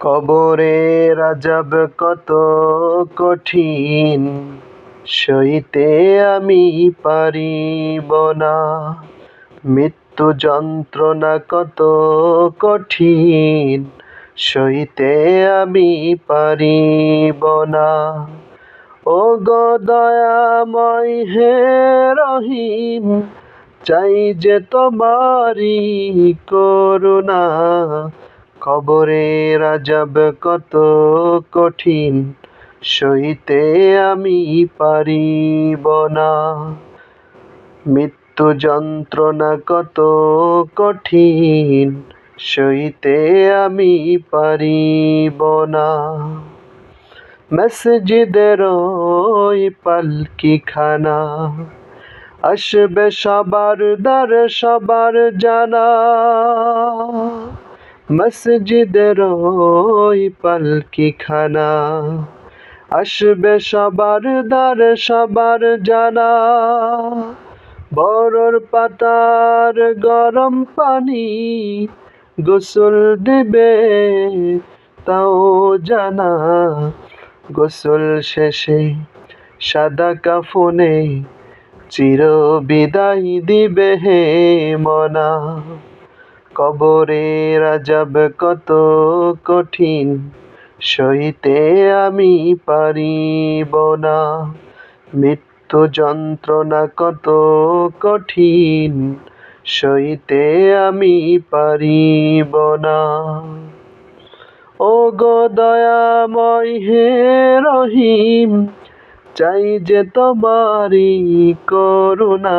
কবরে রাজাব কত কঠিন, সইতে আমি পারিব না। মৃত্যু যন্ত্রণা কত কঠিন, সইতে আমি পারিব না। ও গো দয়াময় হে রহিম, চাই যে তোমারি করুণা। কবরে রাজাব কত কঠিন, সইতে আমি পারিব না। মৃত্যু যন্ত্রণা কত কঠিন, সইতে আমি পারিব না। মসজিদের ওই পালকিখানা, আসবে সবার দ্বার সবার জানা। মসজিদের ওই পালকিখানা। আসবে সবার দ্বার, সবার জানা। বরর পাতার গরম পানি গোসল দেবে, তাও জানা। গোসল শেষে সাদা কাফনে চির বিদায় দিবে হে মনা। কবরে রাজাব কত কঠিন, সইতে আমি পারিব না। মৃত্যু যন্ত্রণা কত কঠিন, সইতে আমি পারিব না। ও গো দয়াময় হে রহিম, চাই যে তোমারি করুণা